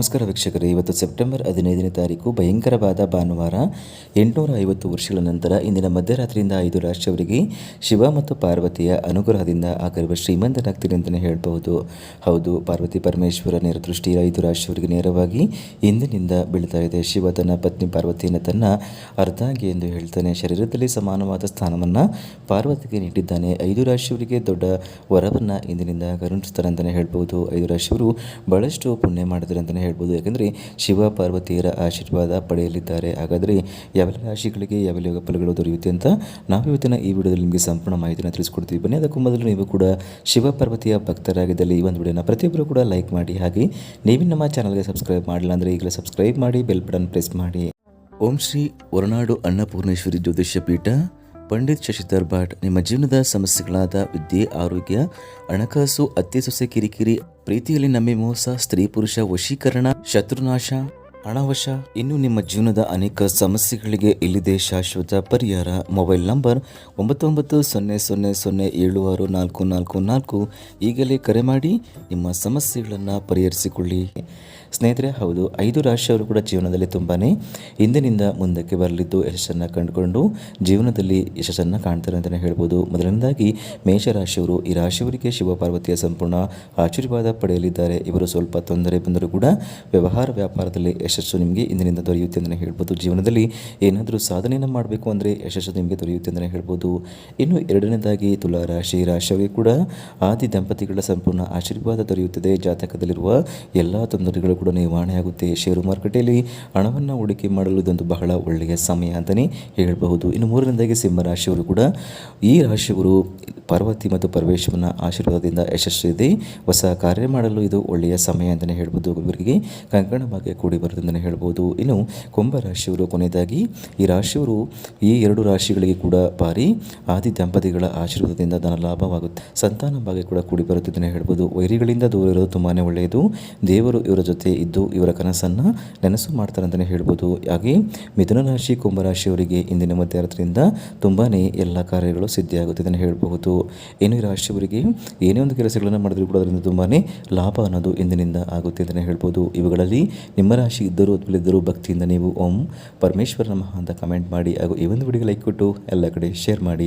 ನಮಸ್ಕಾರ ವೀಕ್ಷಕರೇ. ಇವತ್ತು ಸೆಪ್ಟೆಂಬರ್ ಹದಿನೈದನೇ ತಾರೀಕು, ಭಯಂಕರವಾದ ಭಾನುವಾರ. ಎಂಟುನೂರ ಐವತ್ತು ವರ್ಷಗಳ ನಂತರ ಇಂದಿನ ಮಧ್ಯರಾತ್ರಿಯಿಂದ ಐದು ರಾಷ್ಟ್ರವರಿಗೆ ಶಿವ ಮತ್ತು ಪಾರ್ವತಿಯ ಅನುಗ್ರಹದಿಂದ ಆಗಿರುವ ಶ್ರೀಮಂತನಾಗ್ತೀನಿ ಅಂತಲೇ ಹೇಳಬಹುದು. ಹೌದು, ಪಾರ್ವತಿ ಪರಮೇಶ್ವರ ನೇರ ದೃಷ್ಟಿ ಐದು ರಾಶಿಯವರಿಗೆ ನೇರವಾಗಿ ಇಂದಿನಿಂದ ಬೀಳ್ತಾ ಇದೆ. ಶಿವ ತನ್ನ ಪತ್ನಿ ಪಾರ್ವತಿಯನ್ನು ತನ್ನ ಅರ್ಧಾಂಗಿ ಎಂದು ಹೇಳ್ತಾನೆ. ಶರೀರದಲ್ಲಿ ಸಮಾನವಾದ ಸ್ಥಾನವನ್ನು ಪಾರ್ವತಿಗೆ ನೀಡಿದ್ದಾನೆ. ಐದು ರಾಶಿಯವರಿಗೆ ದೊಡ್ಡ ವರವನ್ನು ಇಂದಿನಿಂದ ಕರುಣಿಸ್ತಾರೆ ಅಂತಲೇ ಹೇಳ್ಬೋದು ಐದು ರಾಶಿಯವರು ಬಹಳಷ್ಟು ಪುಣ್ಯ ಮಾಡಿದ್ದಾರೆ ಅಂತಲೇ ಹೇಳ್ಬೋದು. ಯಾಕಂದರೆ ಶಿವ ಪಾರ್ವತಿಯರ ಆಶೀರ್ವಾದ ಪಡೆಯಲಿದ್ದಾರೆ. ಹಾಗಾದರೆ ಯಾವೆಲ್ಲ ರಾಶಿಗಳಿಗೆ ಯಾವೆಲ್ಲ ಯೋಗ ಫಲಗಳು ದೊರೆಯುತ್ತೆ ಅಂತ ನಾವು ಇವತ್ತಿನ ಈ ವಿಡಿಯೋದಲ್ಲಿ ನಿಮಗೆ ಸಂಪೂರ್ಣ ಮಾಹಿತಿಯನ್ನು ತಿಳಿಸ್ಕೊಡ್ತೀವಿ. ಬನ್ನಿ, ಅದಕ್ಕೂ ಮೊದಲು ನೀವು ಕೂಡ ಶಿವ ಪಾರ್ವತಿಯ ಭಕ್ತರಾಗಿದ್ದಲ್ಲಿ ಈ ಒಂದು ವಿಡಿಯೋನ ಪ್ರತಿಯೊಬ್ಬರು ಕೂಡ ಲೈಕ್ ಮಾಡಿ, ಹಾಗೆ ನೀವು ನಮ್ಮ ಚಾನಲ್ಗೆ ಸಬ್ಸ್ಕ್ರೈಬ್ ಮಾಡಿಲ್ಲ ಅಂದರೆ ಈಗಲೇ ಸಬ್ಸ್ಕ್ರೈಬ್ ಮಾಡಿ, ಬೆಲ್ ಬಟನ್ ಪ್ರೆಸ್ ಮಾಡಿ. ಓಂ ಶ್ರೀ ಹೊರನಾಡು ಅನ್ನಪೂರ್ಣೇಶ್ವರಿ ಜ್ಯೋತಿಷ್ಯ ಪೀಠ ಪಂಡಿತ್ ಶಶಿಧರ್ ಭಟ್ ನಿಮ್ಮ ಜೀವನದ ಸಮಸ್ಯೆಗಳಾದ ವಿದ್ಯೆ, ಆರೋಗ್ಯ, ಹಣಕಾಸು ಅತ್ತೆ ಸೊಸೆ ಕಿರಿಕಿರಿ, ಪ್ರೀತಿಯಲ್ಲಿ ನಂಬಿ ಮೋಸ ಸ್ತ್ರೀ ಪುರುಷ ವಶೀಕರಣ, ಶತ್ರುನಾಶ ಹಣವಶ ಇನ್ನು ನಿಮ್ಮ ಜೀವನದ ಅನೇಕ ಸಮಸ್ಯೆಗಳಿಗೆ ಇಲ್ಲಿದೆ ಶಾಶ್ವತ ಪರಿಹಾರ. ಮೊಬೈಲ್ ನಂಬರ್ ಒಂಬತ್ತು ಒಂಬತ್ತು ಸೊನ್ನೆ ಸೊನ್ನೆ ಸೊನ್ನೆ ಏಳು ಆರು ನಾಲ್ಕು ನಾಲ್ಕು ನಾಲ್ಕು. ಈಗಲೇ ಕರೆ ಮಾಡಿ ನಿಮ್ಮ ಸಮಸ್ಯೆಗಳನ್ನು ಪರಿಹರಿಸಿಕೊಳ್ಳಿ. ಸ್ನೇಹಿತರೆ, ಹೌದು, ಐದು ರಾಶಿಯವರು ಕೂಡ ಜೀವನದಲ್ಲಿ ತುಂಬಾ ಹಿಂದಿನಿಂದ ಮುಂದಕ್ಕೆ ಬರಲಿದ್ದು ಯಶಸ್ಸನ್ನು ಕಂಡುಕೊಂಡು ಜೀವನದಲ್ಲಿ ಯಶಸ್ಸನ್ನು ಕಾಣ್ತಾರೆ ಅಂತಲೇ ಹೇಳ್ಬೋದು. ಮೊದಲನೇದಾಗಿ, ಮೇಷರಾಶಿಯವರು ಈ ರಾಶಿಯವರಿಗೆ ಶಿವಪಾರ್ವತಿಯ ಸಂಪೂರ್ಣ ಆಶೀರ್ವಾದ ಪಡೆಯಲಿದ್ದಾರೆ. ಇವರು ಸ್ವಲ್ಪ ತೊಂದರೆ ಬಂದರೂ ಕೂಡ ವ್ಯವಹಾರ ವ್ಯಾಪಾರದಲ್ಲಿ ನಿಮಗೆ ಇಂದಿನಿಂದ ದೊರೆಯುತ್ತೆ ಅಂತಲೇ ಹೇಳ್ಬೋದು. ಜೀವನದಲ್ಲಿ ಏನಾದರೂ ಸಾಧನೆಯನ್ನು ಮಾಡಬೇಕು ಅಂದರೆ ಯಶಸ್ಸು ನಿಮಗೆ ದೊರೆಯುತ್ತೆ ಅಂತಲೇ ಹೇಳ್ಬೋದು. ಇನ್ನು ಎರಡನೇದಾಗಿ ತುಲಾ ರಾಶಿ ರಾಶಿಯವರಿಗೆ ಕೂಡ ಆದಿ ದಂಪತಿಗಳ ಸಂಪೂರ್ಣ ಆಶೀರ್ವಾದ ದೊರೆಯುತ್ತದೆ. ಜಾತಕದಲ್ಲಿರುವ ಎಲ್ಲ ತೊಂದರೆಗಳು ಕೂಡ ನಿವಾರಣೆಯಾಗುತ್ತೆ ಷೇರು ಮಾರುಕಟ್ಟೆಯಲ್ಲಿ ಹಣವನ್ನು ಹೂಡಿಕೆ ಮಾಡಲು ಇದೊಂದು ಬಹಳ ಒಳ್ಳೆಯ ಸಮಯ ಅಂತಲೇ ಹೇಳಬಹುದು. ಇನ್ನು ಮೂರನೇದಾಗಿ ಸಿಂಹ ರಾಶಿಯವರು ಕೂಡ ಈ ರಾಶಿಯವರು ಪಾರ್ವತಿ ಮತ್ತು ಪರಮೇಶ್ವರನ ಆಶೀರ್ವಾದದಿಂದ ಯಶಸ್ವಿದೆ ಹೊಸ ಕಾರ್ಯ ಮಾಡಲು ಇದು ಒಳ್ಳೆಯ ಸಮಯ ಅಂತಲೇ ಹೇಳ್ಬೋದು. ಇವರಿಗೆ ಕಂಕಣ ಭಾಗ್ಯ ಕೂಡಿ ಬರುತ್ತೆ ಅಂತಲೇ ಹೇಳ್ಬೋದು. ಇನ್ನು ಕುಂಭ ರಾಶಿಯವರು ಕೊನೆಯದಾಗಿ, ಈ ರಾಶಿಯವರು ಈ ಎರಡು ರಾಶಿಗಳಿಗೆ ಕೂಡ ಭಾರಿ ಆದಿ ದಂಪತಿಗಳ ಆಶೀರ್ವಾದದಿಂದ ಧನ ಲಾಭವಾಗುತ್ತೆ. ಸಂತಾನ ಭಾಗ್ಯ ಕೂಡ ಕೂಡಿ ಬರುತ್ತೆ ಅಂತಲೇ ಹೇಳ್ಬೋದು. ವೈರಿಗಳಿಂದ ದೂರ ಇರೋದು ತುಂಬಾ ಒಳ್ಳೆಯದು. ದೇವರು ಇವರ ಜೊತೆ ಇದ್ದು ಇವರ ಕನಸನ್ನು ನೆನಸು ಮಾಡ್ತಾರೆ ಅಂತಲೇ ಹೇಳ್ಬೋದು. ಹಾಗೆ ಮಿಥುನ ರಾಶಿ ಕುಂಭರಾಶಿಯವರಿಗೆ ಇಂದಿನ ಮಧ್ಯರಾತ್ರಿಯಿಂದ ತುಂಬಾ ಎಲ್ಲ ಕಾರ್ಯಗಳು ಸಿದ್ಧಿಯಾಗುತ್ತೆ ಅಂತಲೇ ಹೇಳಬಹುದು ಏನು ರಾಶಿಯವರಿಗೆ ಏನೇ ಒಂದು ಕೆಲಸಗಳನ್ನು ಮಾಡಿದ್ರು ಕೂಡ ಅದರಿಂದ ತುಂಬಾ ಲಾಭ ಅನ್ನೋದು ಇಂದಿನಿಂದ ಆಗುತ್ತೆ ಅಂತಲೇ ಹೇಳ್ಬೋದು. ಇವುಗಳಲ್ಲಿ ನಿಮ್ಮ ರಾಶಿ ಇದ್ದರೂ ಅಥವಾ ಭಕ್ತಿಯಿಂದ ನೀವು ಓಂ ಪರಮೇಶ್ವರ ನಮಃ ಅಂತ ಕಮೆಂಟ್ ಮಾಡಿ ಹಾಗೂ ಈ ಒಂದು ವಿಡಿಯೋಗೆ ಲೈಕ್ ಕೊಟ್ಟು ಎಲ್ಲ ಕಡೆ ಶೇರ್ ಮಾಡಿ.